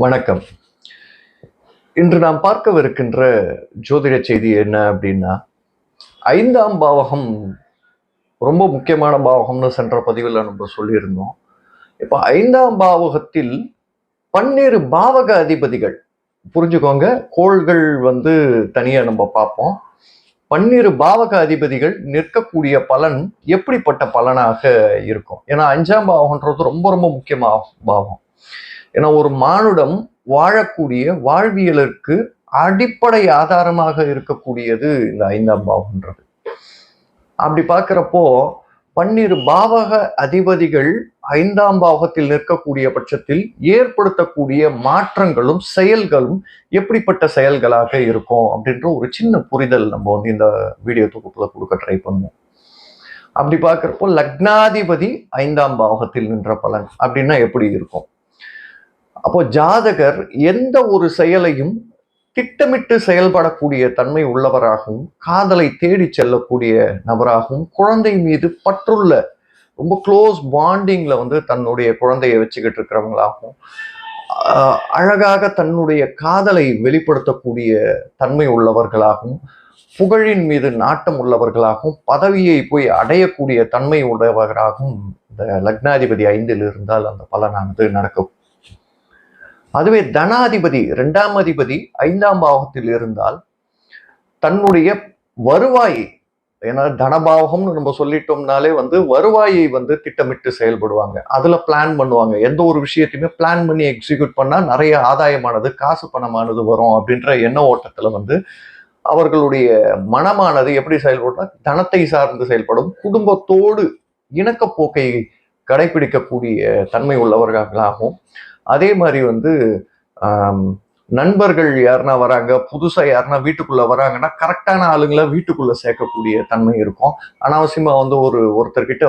வணக்கம். இன்று நாம் பார்க்கவிருக்கின்ற ஜோதிட செய்தி என்ன அப்படின்னா ஐந்தாம் பாவகம் ரொம்ப முக்கியமான பாவகம்னு சென்ற பதிவில் நம்ம சொல்லியிருந்தோம். இப்போ ஐந்தாம் பாவகத்தில் பன்னிரு பாவக அதிபதிகள் புரிஞ்சுக்கோங்க கோள்கள் வந்து தனியாக நம்ம பார்ப்போம். பன்னிரு பாவக அதிபதிகள் நிற்கக்கூடிய பலன் எப்படிப்பட்ட பலனாக இருக்கும்? ஏன்னா அஞ்சாம் பாவகன்றது ரொம்ப ரொம்ப முக்கியமான பாவம். ஏன்னா ஒரு மானுடம் வாழக்கூடிய வாழ்வியலுக்கு அடிப்படை ஆதாரமாக இருக்கக்கூடியது இந்த ஐந்தாம் பாவம்ன்றது. அப்படி பார்க்குறப்போ பன்னிரு பாவக அதிபதிகள் ஐந்தாம் பாவகத்தில் நிற்கக்கூடிய பட்சத்தில் ஏற்படுத்தக்கூடிய மாற்றங்களும் செயல்களும் எப்படிப்பட்ட செயல்களாக இருக்கும் அப்படின்ற ஒரு சின்ன புரிதல் நம்ம வந்து இந்த வீடியோ தொகுப்புல கொடுக்க ட்ரை பண்ணுவோம். அப்படி பார்க்குறப்போ லக்னாதிபதி ஐந்தாம் பாவகத்தில் நின்ற பலன் அப்படின்னா எப்படி இருக்கும்? அப்போ ஜாதகர் எந்த ஒரு செயலையும் திட்டமிட்டு செயல்படக்கூடிய தன்மை உள்ளவராகவும் காதலை தேடி செல்லக்கூடிய நபராகவும் குழந்தை மீது பற்றுள்ள ரொம்ப க்ளோஸ் பாண்டிங்கில் வந்து தன்னுடைய குழந்தையை வச்சுக்கிட்டு இருக்கிறவங்களாகவும் அழகாக தன்னுடைய காதலை வெளிப்படுத்தக்கூடிய தன்மை உள்ளவர்களாகவும் புகழின் மீது நாட்டம் உள்ளவர்களாகவும் பதவியை போய் அடையக்கூடிய தன்மை உள்ளவராகவும் இந்த லக்னாதிபதி ஐந்தில் இருந்தால் அந்த பலனானது நடக்கும். அதுவே தனாதிபதி இரண்டாம் அதிபதி ஐந்தாம் பாவகத்தில் இருந்தால் தன்னுடைய வருவாயை ஏன்னா தனபாவகம்னு நம்ம சொல்லிட்டோம்னாலே வந்து வருவாயை வந்து திட்டமிட்டு செயல்படுவாங்க. அதுல பிளான் பண்ணுவாங்க. எந்த ஒரு விஷயத்தையுமே பிளான் பண்ணி எக்ஸிக்யூட் பண்ணா நிறைய ஆதாயமானது காசு பணமானது வரும் அப்படின்ற எண்ண ஓட்டத்துல வந்து அவர்களுடைய மனமானது எப்படி செயல்படும்னா தனத்தை சார்ந்து செயல்படும். குடும்பத்தோடு இணக்கப்போக்கை கடைபிடிக்கக்கூடிய தன்மை உள்ளவர்களாகவும் அதே மாதிரி வந்து நண்பர்கள் யாருனா வராங்க புதுசாக யாருன்னா வீட்டுக்குள்ள வராங்கன்னா கரெக்டான ஆளுங்களை வீட்டுக்குள்ள சேர்க்கக்கூடிய தன்மை இருக்கும். அனாவசியமாக வந்து ஒரு ஒருத்தர்கிட்ட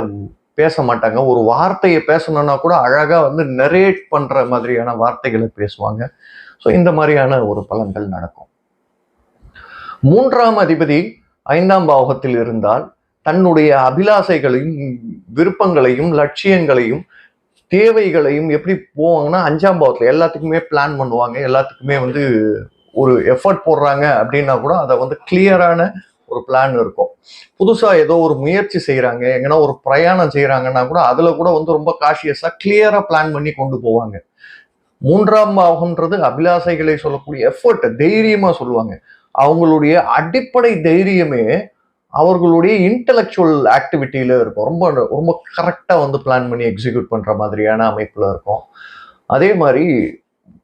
பேச மாட்டாங்க. ஒரு வார்த்தையை பேசணும்னா கூட அழகாக வந்து நெரேட் பண்ணுற மாதிரியான வார்த்தைகளை பேசுவாங்க. ஸோ இந்த மாதிரியான ஒரு பலன்கள் நடக்கும். மூன்றாம் அதிபதி ஐந்தாம் பாவகத்தில் இருந்தால் தன்னுடைய அபிலாசைகளையும் விருப்பங்களையும் லட்சியங்களையும் தேவைகளையும் எப்படி போவாங்கன்னா அஞ்சாம் பாவத்தில் எல்லாத்துக்குமே பிளான் பண்ணுவாங்க. எல்லாத்துக்குமே வந்து ஒரு எஃபர்ட் போடுறாங்க அப்படின்னா கூட அதை வந்து கிளியரான ஒரு பிளான் இருக்கும். புதுசாக ஏதோ ஒரு முயற்சி செய்கிறாங்க எங்கன்னா ஒரு பிரயாணம் செய்கிறாங்கன்னா கூட அதில் கூட வந்து ரொம்ப காஷியஸாக கிளியராக பிளான் பண்ணி கொண்டு போவாங்க. மூன்றாம் பாவம்ன்றது அபிலாசைகளை சொல்லக்கூடிய எஃபர்ட் தைரியமாக சொல்லுவாங்க. அவங்களுடைய அடிப்படை தைரியமே அவர்களுடைய இன்டலெக்சுவல் ஆக்டிவிட்டியில இருக்கும். ரொம்ப ரொம்ப கரெக்டாக வந்து பிளான் பண்ணி எக்ஸிக்யூட் பண்ணுற மாதிரியான அமைப்பில் இருக்கும். அதே மாதிரி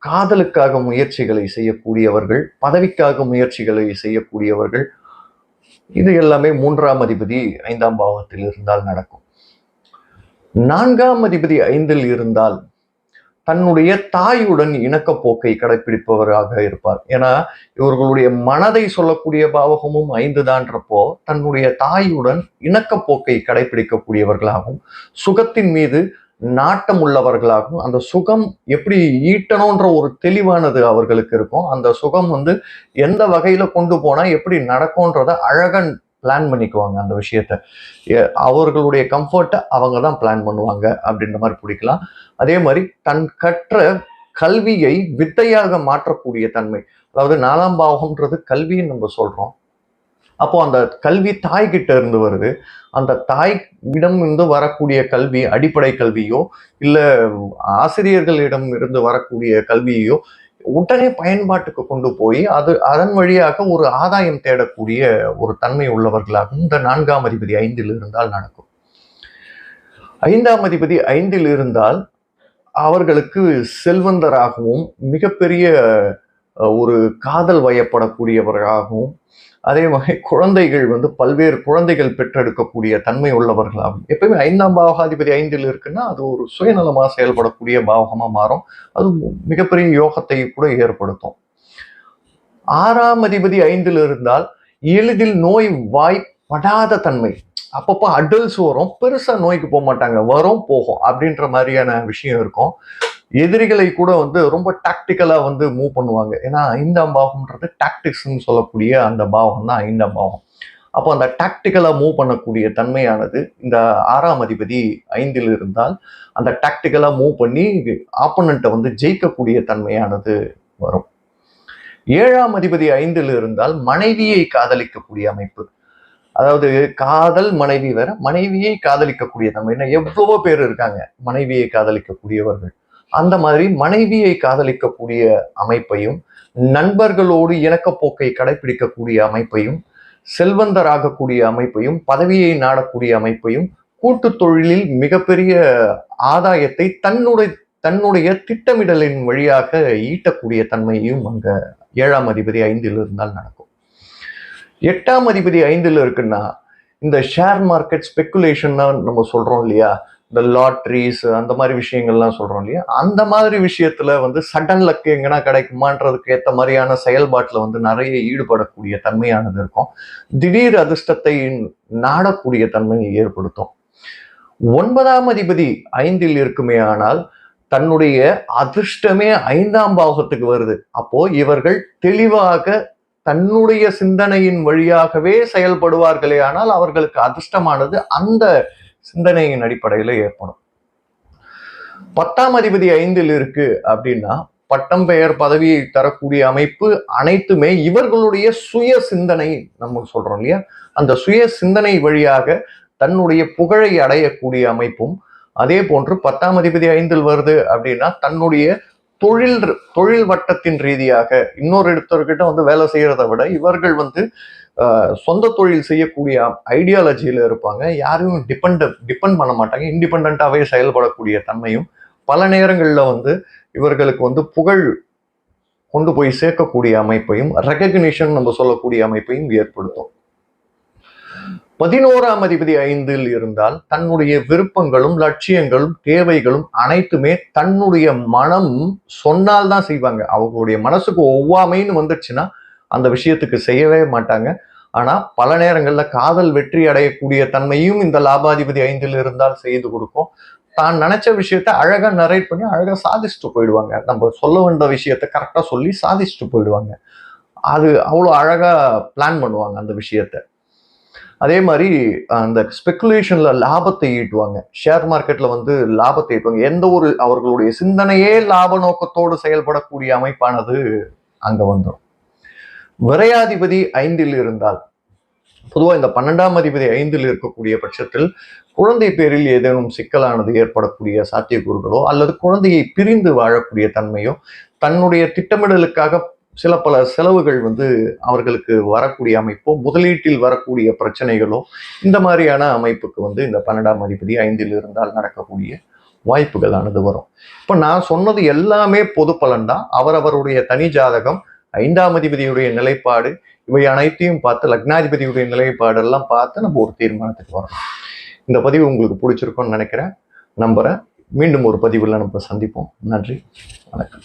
காதலுக்காக முயற்சிகளை செய்யக்கூடியவர்கள் பதவிக்காக முயற்சிகளை செய்யக்கூடியவர்கள் இது எல்லாமே மூன்றாம் அதிபதி ஐந்தாம் பாவத்தில் இருந்தால் நடக்கும். நான்காம் அதிபதி ஐந்தில் இருந்தால் தன்னுடைய தாயுடன் இணக்கப்போக்கை கடைபிடிப்பவராக இருப்பார். ஏன்னா இவர்களுடைய மனதை சொல்லக்கூடிய பாவகமும் ஐந்து தான்றப்போ தன்னுடைய தாயுடன் இணக்கப்போக்கை கடைபிடிக்கக்கூடியவர்களாகவும் சுகத்தின் மீது நாட்டம் உள்ளவர்களாகவும் அந்த சுகம் எப்படி ஈட்டணுன்ற ஒரு தெளிவானது அவர்களுக்கு இருக்கும். அந்த சுகம் வந்து எந்த வகையில கொண்டு போனா எப்படி நடக்கும்ன்றத அழகன் பிளான் பண்ணிக்குவாங்க அந்த விஷயத்த. அவர்களுடைய கம்ஃபர்ட்டை அவங்க தான் பிளான் பண்ணுவாங்க அப்படின்ற மாதிரி பிடிக்கலாம். அதே மாதிரி தன் கற்ற கல்வியை வித்தையாக மாற்றக்கூடிய தன்மை. அதாவது நாலாம் பாவம்ன்றது கல்வின்னு நம்ம சொல்றோம். அப்போ அந்த கல்வி தாய்கிட்ட இருந்து வருது. அந்த தாய் இடம் இருந்து வரக்கூடிய கல்வி அடிப்படை கல்வியோ இல்லை ஆசிரியர்களிடம் இருந்து வரக்கூடிய கல்வியோ உடனே பயன்பாட்டுக்கு கொண்டு போய் அது அதன் வழியாக ஒரு ஆதாயம் தேடக்கூடிய ஒரு தன்மை உள்ளவர்களாகவும் இந்த நான்காம் அதிபதி ஐந்தில் இருந்தால் நடக்கும். ஐந்தாம் அதிபதி ஐந்தில் இருந்தால் அவர்களுக்கு செல்வந்தராகவும் மிகப்பெரிய ஒரு காதல் வயப்படக்கூடியவராகவும் அதே மாதிரி குழந்தைகள் வந்து பல்வேறு குழந்தைகள் பெற்றெடுக்கக்கூடிய தன்மை உள்ளவர்களாகும். எப்பயுமே ஐந்தாம் பாவகாதிபதி ஐந்தில் இருக்குன்னா அது ஒரு சுயநலமா செயல்படக்கூடிய பாவகமா மாறும். அது மிகப்பெரிய யோகத்தை கூட ஏற்படுத்தும். ஆறாம் அதிபதி ஐந்தில் இருந்தால் எளிதில் நோய் வாய்ப்படாத தன்மை. அப்பப்போ அடல்ஸ் வரும் பெருசா நோய்க்கு போக மாட்டாங்க வரும் போகும் அப்படின்ற மாதிரியான விஷயம் இருக்கும். எதிரிகளை கூட வந்து ரொம்ப டாக்டிக்கலாக வந்து மூவ் பண்ணுவாங்க. ஏன்னா ஐந்தாம் பாவம்ன்றது டாக்டிக்ஸ்ன்னு சொல்லக்கூடிய அந்த பாவம் தான் ஐந்தாம் பாவம். அப்போ அந்த டாக்டிக்கலாக மூவ் பண்ணக்கூடிய தன்மையானது இந்த ஆறாம் அதிபதி ஐந்தில் இருந்தால் அந்த டாக்டிக்கலாக மூவ் பண்ணி ஆப்போனண்ட்டை வந்து ஜெயிக்கக்கூடிய தன்மையானது வரும். ஏழாம் அதிபதி ஐந்தில் இருந்தால் மனைவியை காதலிக்கக்கூடிய அமைப்பு. அதாவது காதல் மனைவி வேற மனைவியை காதலிக்கக்கூடிய தன்மை. என்ன எவ்வளவோ பேர் இருக்காங்க. மனைவியை காதலிக்கக்கூடியவர்கள். அந்த மாதிரி மனைவியை காதலிக்கக்கூடிய அமைப்பையும் நண்பர்களோடு இணக்கப்போக்கை கடைபிடிக்கக்கூடிய அமைப்பையும் செல்வந்தராகக்கூடிய அமைப்பையும் பதவியை நாடக்கூடிய அமைப்பையும் கூட்டு தொழிலில் மிகப்பெரிய ஆதாயத்தை தன்னுடைய தன்னுடைய திட்டமிடலின் வழியாக ஈட்டக்கூடிய தன்மையும் அங்க ஏழாம் அதிபதி ஐந்தில் இருந்தால் நடக்கும். எட்டாம் அதிபதி ஐந்தில் இருக்குன்னா இந்த ஷேர் மார்க்கெட் ஸ்பெக்குலேஷன் நம்ம சொல்றோம் இல்லையா? இந்த லாட்ரிஸ் அந்த மாதிரி விஷயங்கள்லாம் சொல்றோம் இல்லையா? அந்த மாதிரி விஷயத்துல வந்து சடன் லக் எங்கன்னா கிடைக்குமான்றதுக்கு ஏற்ற மாதிரியான செயல்பாட்டில் வந்து நிறைய ஈடுபடக்கூடிய தன்மையானது இருக்கும். திடீர் அதிர்ஷ்டத்தை நாடக்கூடிய தன்மையை ஏற்படுத்தும். ஒன்பதாம் அதிபதி ஐந்தில் இருக்குமே ஆனால் தன்னுடைய அதிர்ஷ்டமே ஐந்தாம் பாகத்துக்கு வருது. அப்போ இவர்கள் தெளிவாக தன்னுடைய சிந்தனையின் வழியாகவே செயல்படுவார்களே ஆனால் அவர்களுக்கு அதிர்ஷ்டமானது அந்த சிந்தனையின் அடிப்படையில் ஏற்படும். பத்தாம் அதிபதி ஐந்தில் இருக்கு அப்படின்னா பட்டம் பெயர் பதவியை தரக்கூடிய அமைப்பு அனைத்துமே இவர்களுடைய சுய சிந்தனை நம்ம சொல்றோம் இல்லையா? அந்த சுய சிந்தனை வழியாக தன்னுடைய புகழை அடையக்கூடிய அமைப்பும் அதே போன்று பத்தாம் அதிபதி ஐந்தில் வருது அப்படின்னா தன்னுடைய தொழில் தொழில் வட்டத்தின் ரீதியாக இன்னொரு இடத்தவர்கிட்ட வந்து வேலை செய்யறதை விட இவர்கள் வந்து சொந்த தொழில் செய்யக்கூடிய ஐடியாலஜியில் இருப்பாங்க. யாரையும் டிபெண்ட் டிபெண்ட் பண்ண மாட்டாங்க. இண்டிபெண்ட்டாகவே செயல்படக்கூடிய தன்மையும் பல நேரங்களில் வந்து இவர்களுக்கு வந்து புகழ் கொண்டு போய் சேர்க்கக்கூடிய அமைப்பையும் ரெக்கக்னிஷன் நம்ம சொல்லக்கூடிய அமைப்பையும் ஏற்படுத்தும். பதினோராம் அதிபதி ஐந்தில் இருந்தால் தன்னுடைய விருப்பங்களும் லட்சியங்களும் தேவைகளும் அனைத்துமே தன்னுடைய மனம் சொன்னால் தான் செய்வாங்க. அவங்களுடைய மனசுக்கு ஒவ்வாமைன்னு வந்துச்சுன்னா அந்த விஷயத்துக்கு செய்யவே மாட்டாங்க. ஆனால் பல நேரங்களில் காதல் வெற்றி அடையக்கூடிய தன்மையும் இந்த லாபாதிபதி ஐந்தில் இருந்தால் செய்து கொடுக்கும். தான் நினைச்ச விஷயத்த அழகாக நரேட் பண்ணி அழகாக சாதிச்சுட்டு போயிடுவாங்க. நம்ம சொல்ல வேண்டிய விஷயத்த கரெக்டாக சொல்லி சாதிச்சுட்டு போயிடுவாங்க. அது அவ்வளோ அழகாக பிளான் பண்ணுவாங்க அந்த விஷயத்த. அதே மாதிரி அந்த ஸ்பெக்குலேஷனில் லாபத்தை ஈட்டுவாங்க. ஷேர் மார்க்கெட்டில் வந்து லாபத்தை ஈட்டுவாங்க. எந்த ஒரு அவர்களுடைய சிந்தனையே லாப நோக்கத்தோடு செயல்படக்கூடிய அமைப்பானது அங்கே வந்துடும் விரையாதிபதி ஐந்தில் இருந்தால் பொதுவாக இந்த பன்னெண்டாம் அதிபதி ஐந்தில் இருக்கக்கூடிய பட்சத்தில் குழந்தை பேரில் ஏதேனும் சிக்கலானது ஏற்படக்கூடிய சாத்தியக்கூறுகளோ அல்லது குழந்தையை பிரிந்து வாழக்கூடிய தன்மையோ தன்னுடைய திட்டமிடலுக்காக சில பல செலவுகள் வந்து அவர்களுக்கு வரக்கூடிய அமைப்போ முதலீட்டில் வரக்கூடிய பிரச்சனைகளோ இந்த மாதிரியான அமைப்புக்கு வந்து இந்த பன்னெண்டாம் அதிபதி ஐந்தில் இருந்தால் நடக்கக்கூடிய வாய்ப்புகளானது வரும். இப்போ நான் சொன்னது எல்லாமே பொது பலன் தான். அவரவருடைய தனி ஜாதகம் ஐந்தாம் அதிபதியுடைய நிலைப்பாடு இவை அனைத்தையும் பார்த்து லக்னாதிபதியுடைய நிலைப்பாடெல்லாம் பார்த்து நம்ம ஒரு தீர்மானத்துக்கு வரணும். இந்த பதிவு உங்களுக்கு பிடிச்சிருக்கோன்னு நினைக்கிறேன். நம்புகிறேன் மீண்டும் ஒரு பதிவில் நம்ம சந்திப்போம். நன்றி. வணக்கம்.